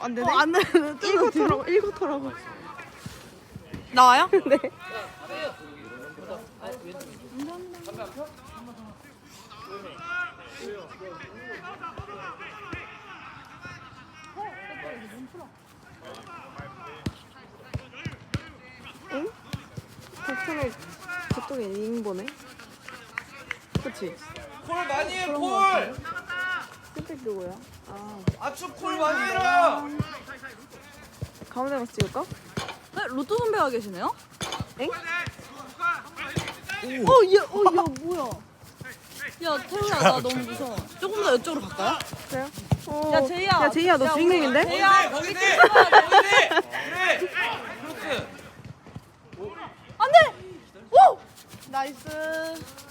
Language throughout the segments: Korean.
안 되네. 어, 안 돼. 1쿼터라고 1쿼터라고. 나와요? 네. 응? 덕분에 저쪽에 링 보네. 그치? 콜 많이 해 콜! 끝에 누구야? 아 아축 콜 많이 해라! 가운데 가서 찍을까? 네, 로또 선배가 계시네요? 엥? 어, 야, 어, 야, 뭐야? 야, 태우야, 나 너무 무서워. 조금 더 이쪽으로 갈까요? 그래요? 어. 야, 제이야. 야 제이야 너 야, 주인공인데? 제이야, 거기 돼! 좋아. 거기 돼! 그래! 그렇지! 안 돼! 오! 나이스.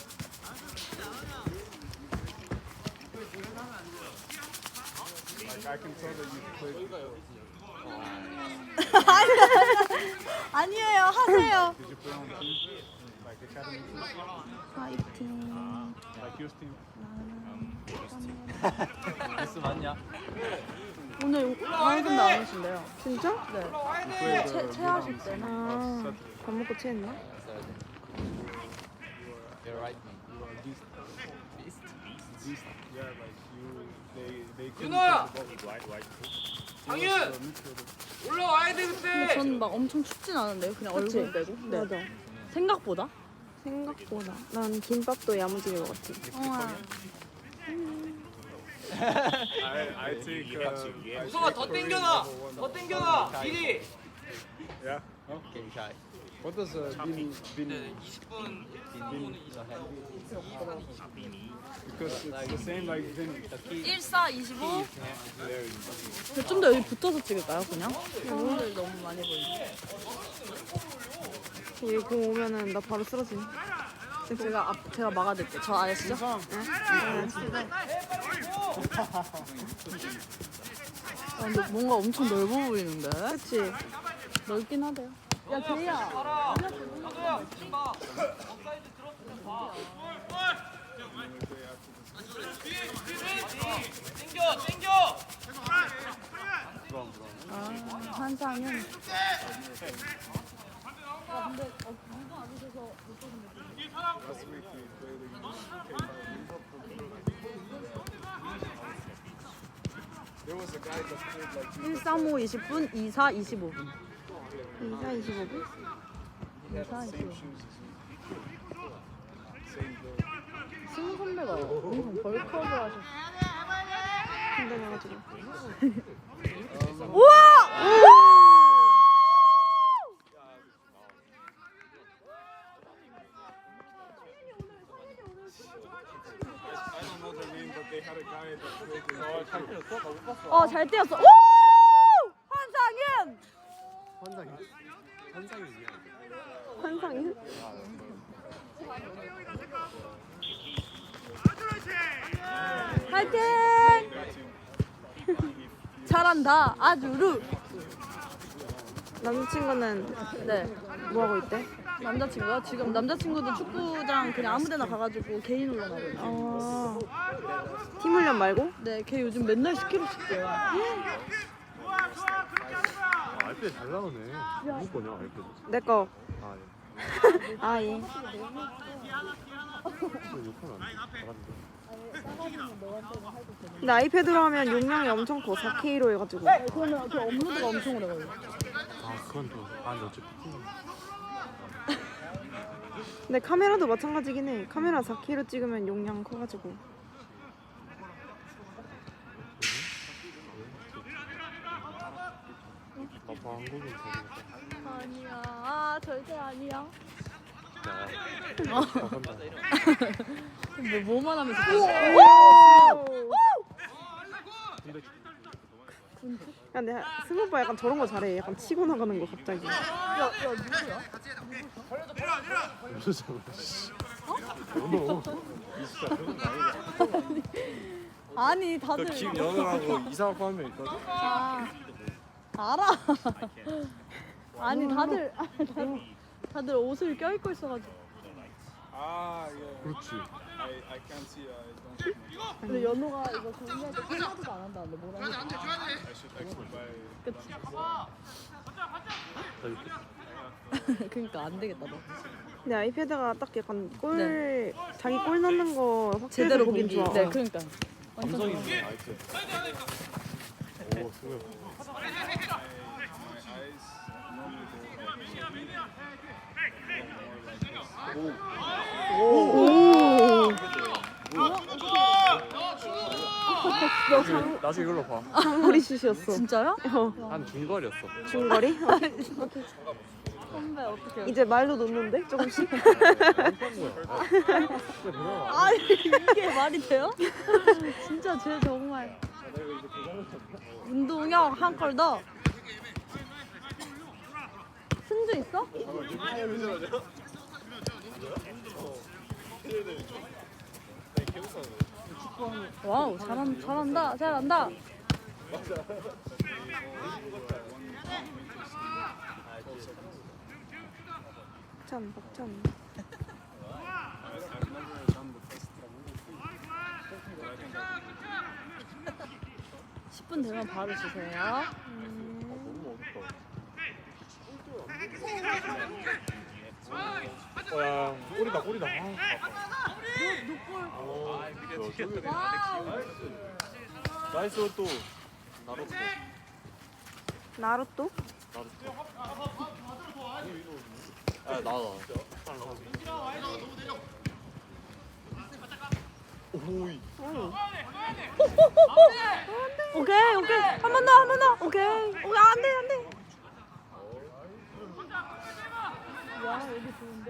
아니에요, 하세요. 파이팅. 미스 맞냐? 오늘 강현 선배 안 오신대요. 진짜? 네. 채, 체하실 때는. 아, 밥 먹고 right. 윤호야! 장윤! 올라와야 돼 근데 그때! 저는 막 엄청 춥진 않은데요. 그냥 그치? 얼굴 빼고. 네. 맞아. 생각보다. 생각보다. 난 김밥도 야무지게 먹었지. 어, I, I think. Uh, I 우성아 think 더 땡겨놔! is number one 더 땡겨놔! 길이! Yeah. Okay. What does uh, bin bin? 네, 20분 1분은 이상 Because it's the same like bin. 14, 25. There. 좀더 여기 붙어서 찍을까요, 그냥? 사람들 너무 많이 보이네. 얘공 오면은 나 바로 쓰러짐. 제가 앞, 제가 막아드릴게요. 저 아시죠? 아, 근데 뭔가 엄청 넓어 보이는데? 그치? 넓긴 하대요. 야, 제이야. 나도야! 지금 봐! 업사이드 들었으면 봐! 땡겨! 땡겨! 아, 한상은. 아, 근데 어, 누가 안 오셔서 못 보는데. There was a guy that played like 135 20분, 24 25분. 2사 25분? he had the same shoes as you. Same though. 승우 선배가 엄청 벌크업을 하셨어. 힘들어가지고. That played in. 어, 잘 뛰었어. 아주루. 남자친구는 네. 뭐 하고 있대? 남자친구가 지금 남자친구도 축구장 그냥 아무데나 가가지고 개인 훈련하고 있어. 어. 팀 훈련 말고? 네, 걔 요즘 맨날 10kg씩 뛰어요. 알페 잘 나오네. 누구 거냐 알페? 내 거. 아 예. 아 예. 욕하면 안 돼. 잘하는데. 근데 아이패드로 하면 용량이 엄청 커. 4K로 해가지고. 그러면 그 업로드가 엄청 오래 걸려. 아 그건 또 아니 어차피 팀. 근데 카메라도 마찬가지긴 해. 카메라 4K로 찍으면 용량 커가지고. 나빠 한국인 되니까. 아니야. 아, 절대 아니야. 아. 뭐, 뭐만 하면서. 야, 근데 승우 오빠 약간 저런 거 잘해. 약간 치고 나가는 거 갑자기. 야, 야, 누구야? 무슨 소리야, 씨. 너 아니, 다들. 김연우하고 이상하고 한명 있거든. 아, 알아. 아니, 다들. 다들 옷을 껴입고 있어가지고. Ah, yeah. 그렇지. I, I can't see. I don't see. 근데 연호가 이거 정리할 때 한마디도 안 한다는데 뭐라 해? I should actually buy. 그치. 그러니까 안 되겠다 너. 근데 아이패드가 딱 약간 골 네. 자기 골 넣는 거 제대로 보긴. 좋아. 네, 그러니까. 감성 있네, 아이패드. 오, 수고 너 장, 나중에 이걸로 봐. 장거리 슛이었어. 진짜요? 어, 한 중거리였어. 중거리? 어, 선배 어떻게? 이제 말도 놓는데 조금씩. 아니 이게 말이 돼요? 진짜 쟤 정말 운동형 한컬 더. 승주 있어? 와우 잘한, 잘한다 잘한다. the test. 10분 되면 바로 주세요. 너 야, 꼬리다, 꼬리다. 아, 나이스 또. 나로또. 나루토? 아, 나와. 오이. 오케이 오케이 한 번 더 한 번 더 오케이 오케이 안 돼 안 돼 와 여기 좋은데?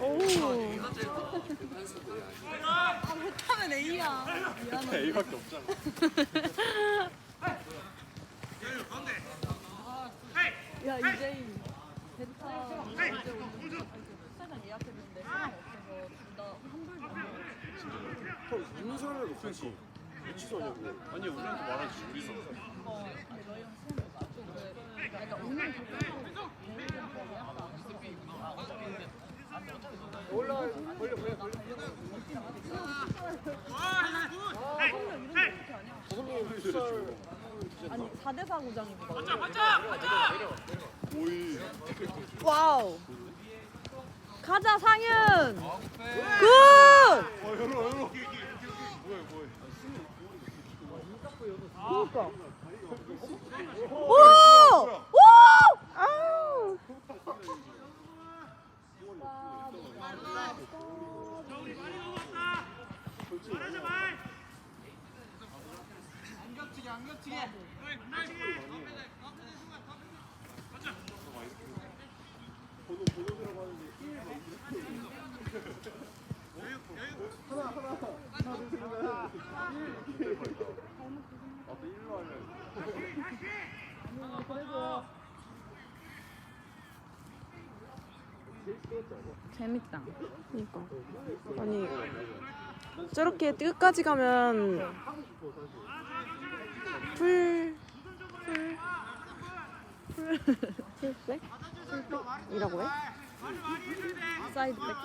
오. 하면 A야 A밖에 없잖아. 야 이제 시간 예약했는데 사람 없어서 둘다 환불도 안 해요 있는 사람을 높여지. 왜 취소하냐고. 아니, 우리한테 말하지, 우리는. 어 근데 너희랑 시간 맞춰 그래 그러니까 오늘 결정으로 아니 4대 4 구장이고 맞자 맞자 오이. 와우 가자 상윤 굿 어, 열어, 열어. 뭐야, 뭐야. 그니까 오! 오! 아우. 재밌다 그러니까. 아니 저렇게 끝까지 가면 풀 풀 풀백 풀백이라고 해? 사이드백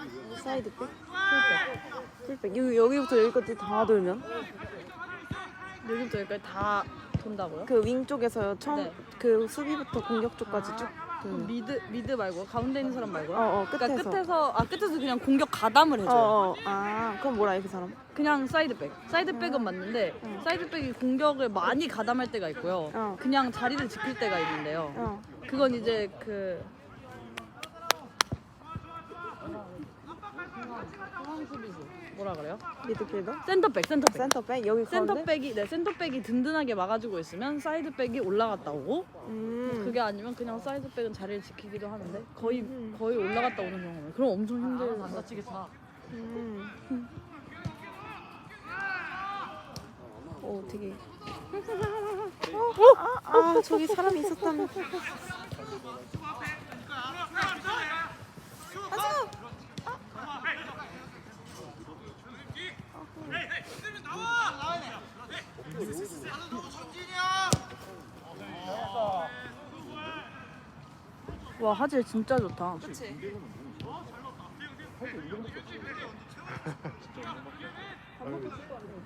사이드백? 풀백 풀백 여기 여기부터 여기까지 다 돌면 여기부터 여기까지 다 돈다고요? 그 윙 쪽에서 처음 네. 그 수비부터 공격 쪽까지 쭉. 돌면. 미드 미드 말고 가운데 있는 사람 말고 요? 어, 어, 그러니까 끝에서. 끝에서 아 끝에서 그냥 공격 가담을 해줘요. 어, 어. 아, 그럼 뭐라 해, 그 사람? 그냥 사이드백. 사이드백은 맞는데 어. 사이드백이 공격을 많이 가담할 때가 있고요. 어. 그냥 자리를 지킬 때가 있는데요. 어. 그건 이제 그 수비수 뭐라 그래요? 미드필더? 센터백 센터백 센터백? 여기 가운데? 센터백이 네 센터백이 든든하게 막아주고 있으면 사이드백이 올라갔다 오고 음. 그게 아니면 그냥 사이드백은 자리를 지키기도 하는데 거의 음. 거의 올라갔다 오는 경우는 그럼 엄청 힘들어 안 다치게 차. 음. 오 되게 아, 아 저기 사람이 있었다면. 와 화질 진짜 좋다.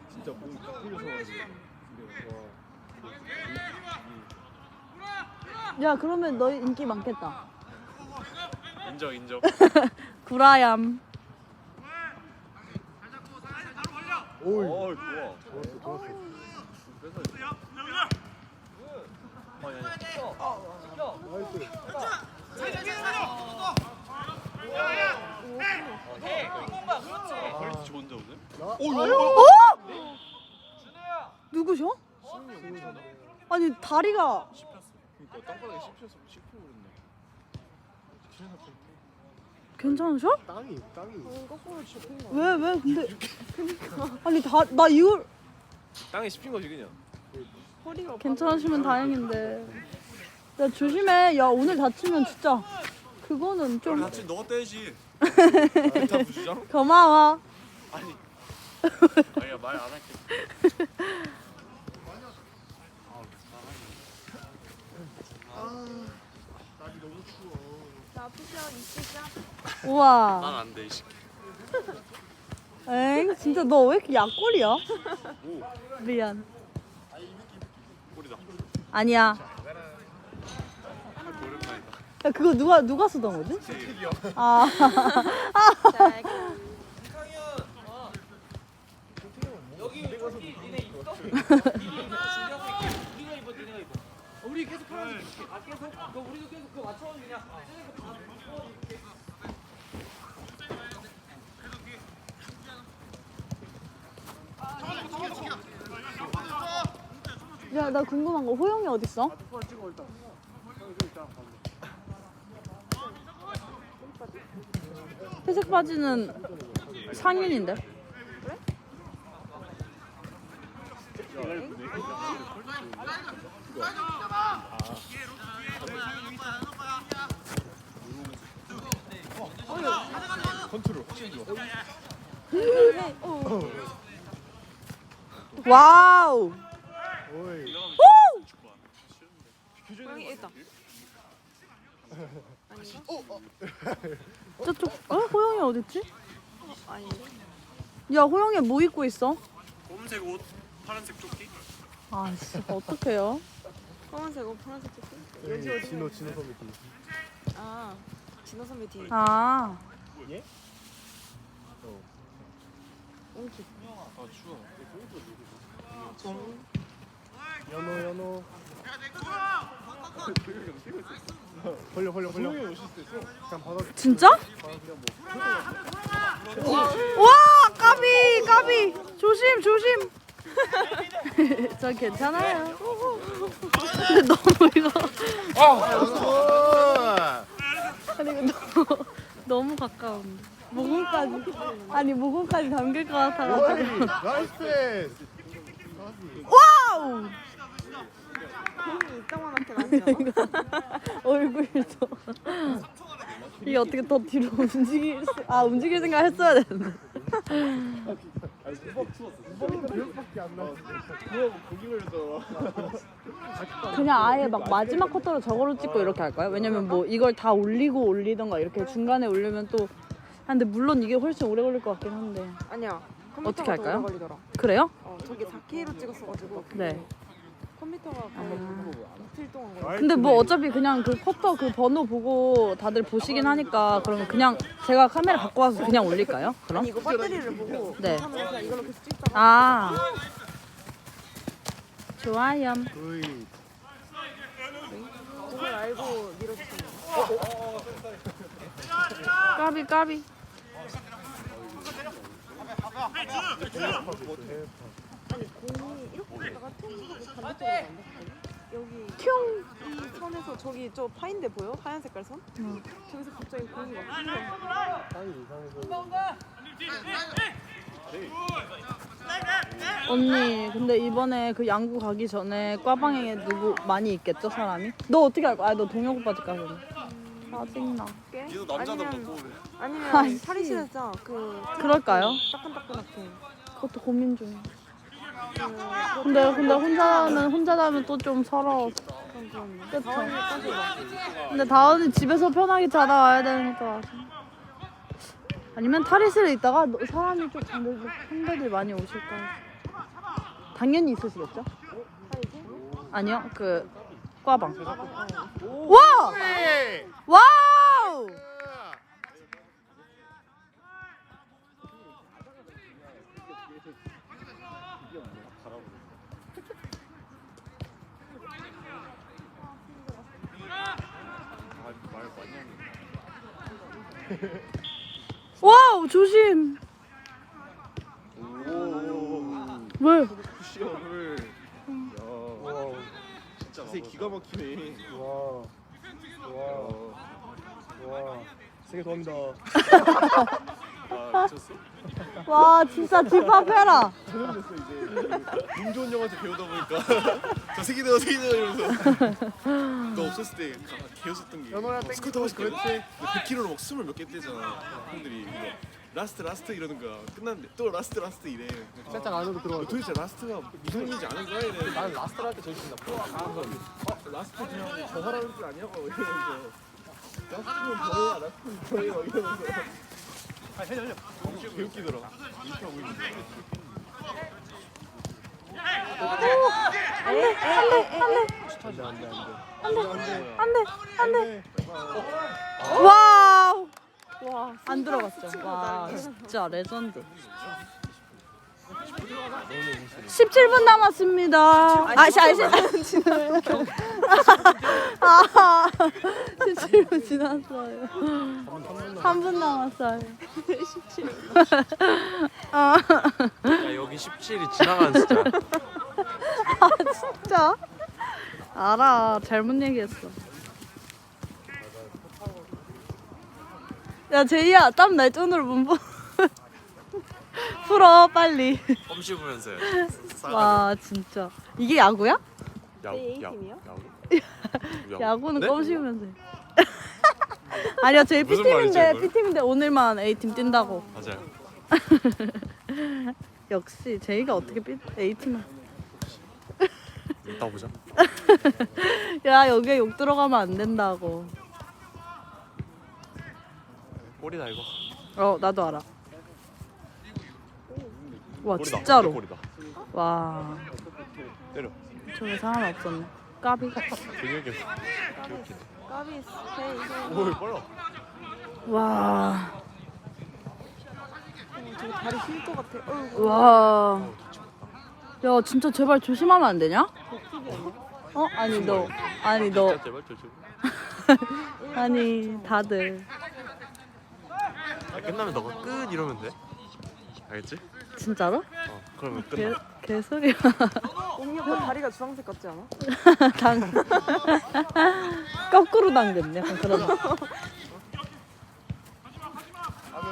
진짜 몸 풀려서 야 그러면 너 인기 많겠다. 인정 인정 구라얌. 어 좋아 좋았어 좋았어. 나이스. 퀄리티? 누구셔? 아니 다리가 괜찮으셔? 땅이 땅이. 왜왜 근데 아니 다 나 이걸 땅에 씹힌 거지 그냥 허리가 괜찮으시면 다행인데. 야 조심해. 야 오늘 다치면 진짜 그거는 좀 같이 너가 떼야지 다 부주장? 고마워. 아니 아니야 말 안 할게 우와. 난안 돼 이씨 엥 진짜 너 왜 이렇게 약골이야? 오 미안. 꼬리다 아니야. 오랜만이다 야 그거 누가 누가 쓰던 거지? 아. 우리 계속 입을게 아 계속? 그럼 우리도 계속 그거 맞춰 그냥 쟤네 거다 입어줄게 야 나 궁금한 거 호영이 어디 있어? 회색 바지는 상윤인데. 컨트롤 와우. 호영이 있다. 저쪽. 어 호영이 어디 있지? 아니. 야 호영이 뭐 입고 있어? 검은색 옷 파란색 조끼 아 진짜 어떡해요? 검은색 옷 파란색 조끼. 여기 어디? 진호 진호 선배 뒤. 아 진호 선배 뒤. 아 옹키. 아 추워 연호 연호. 벌려 벌려 벌려. 그냥 받아. 진짜? 뭐. 와 까비 까비 조심 조심. 저 괜찮아요. 근데 너무 이거 아니 이거 너무 너무 가까운데 목음까지 아니 목음까지 담길 것 같아가지고 나이스 패스. 와우 이따만하게 나지? 얼굴도 이게 어떻게 더 뒤로 움직일 수, 아 움직일 생각 했어야 되는데 기억밖에 안 나. 고기 걸려서 그냥 아예 막 마지막 쿼터로 저거로 찍고 이렇게 할까요? 왜냐면 뭐 이걸 다 올리고 올리던가 이렇게 중간에 올리면 또 아, 근데 물론 이게 훨씬 오래 걸릴 것 같긴 한데 아니야. 어떻게 할까요? 그래요? 어 저기 4K로 찍었어가지고. 네. 컴퓨터가 거의 이틀 동안 걸려. 근데 뭐 어차피 그냥 그 쿼터 그 번호 보고 다들 보시긴 하니까 그러면 그냥 제가 카메라 갖고 와서 그냥 올릴까요? 그럼? 아니 이거 배터리를 보고 네. 이걸로 계속 찍다가 아 좋아요. 그걸 알고 밀어주시는 까비 까비 아니 공이 이렇게 있다가 퉁 하고 간다. 여기 퉁! 이 선에서 저기 저 파인데 보여? 하얀 색깔 선? 응. 저기서 갑자기 공이 막 언니 근데 이번에 그 양구 가기 전에 과방에 누구 많이 있겠죠 사람이? 너 어떻게 할 거야? 아너 동혁 오빠 집 가거든 짜증나 꽤? 니도 남자도 아니면 아니면 아이씨. 탈의실에서 그 그럴까요? 따끈따끈하게. 그것도 고민 중이야 그 근데 근데 혼자는 혼자 자면 또 좀 서러워. 그쵸. 근데 다은이 집에서 편하게 자다 와야 되니까 아니면 탈의실에 있다가 너- 사람이 좀 상대들, 상대들 많이 오실까 당연히 있으시겠죠? 아니요 그 과방 와! 와우! 와우 조심 왜? 쿠션을 진짜 기가 막히네 와. 와. 와. 세개 더합니다. 아 미쳤어. 와 진짜 집합해라. 전염됐어 이제 님 좋은 영화한테 배우다 보니까. 저 세기 되어 이러면서. 너 없었을 때 가- 개웃었던 게 스쿠터 타고 그렇지. 100km로 막 숨을 몇개 떼잖아. 형들이 이거 라스트 라스트 이러는 거야 끝났는데 또 라스트 라스트 이래. 살짝 안으로 너 들어가. 도대체 라스트가 무슨 일인지 아는 거야 이래 나는 라스트 할때 저기 있다. 프로 가면서 어, 라스트 그냥 저 사람일 줄 아냐고 이러면서. 라스트는 저예요 라스트는 막 이러면서 아 있는데 안돼 안돼 안돼. 안돼 안돼 와우 안 들어갔죠 와 진짜 레전드 17분 남았습니다. 아, 시, 아, 시, 아, 17분 지났어요. 3분 남았어요. 아, 야 여기 17이 지나가는 숫자 진짜? 알아 잘못 얘기했어. 야 제이야 땀날 정도로 문보 풀어 빨리. 껌 씹으면서 와 진짜. 이게 야구야? 야구 네? 야구 야구는 네? 껌 씹으면서. 해. 아니야 저희 무슨 B팀인데 말이지, 이걸? B팀인데 오늘만 A팀 뛴다고. 맞아요. 역시 제이가 어떻게 B, A팀을. 이따 보자. 야 여기에 욕 들어가면 안 된다고. 꼬리다 이거. 어 나도 알아 와 꼬리다. 진짜로. 꼬리다. 와. 때려. 저기 사람 없었네. 까비. 되게 까비 스페인. 오 빨라. 와. 저기 다리 휠것 같아. 어이구. 와. 야 진짜 제발 조심하면 안 되냐? 어? 아니 너. 아니 너. 진짜 제발 조심 아니 다들. 아, 끝나면 너가 끝 이러면 돼? 알겠지? 진짜로? 어 그러면 개 끝나 개소리야. 옹이 오빠 다리가 주황색 같지 않아? 당 거꾸로 당겼네. 약간 그런. 안으로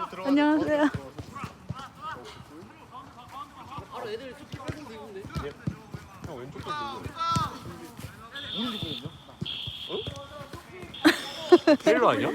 들어가 안녕하세요. 형 왼쪽 거 들고. 테일러 아니야?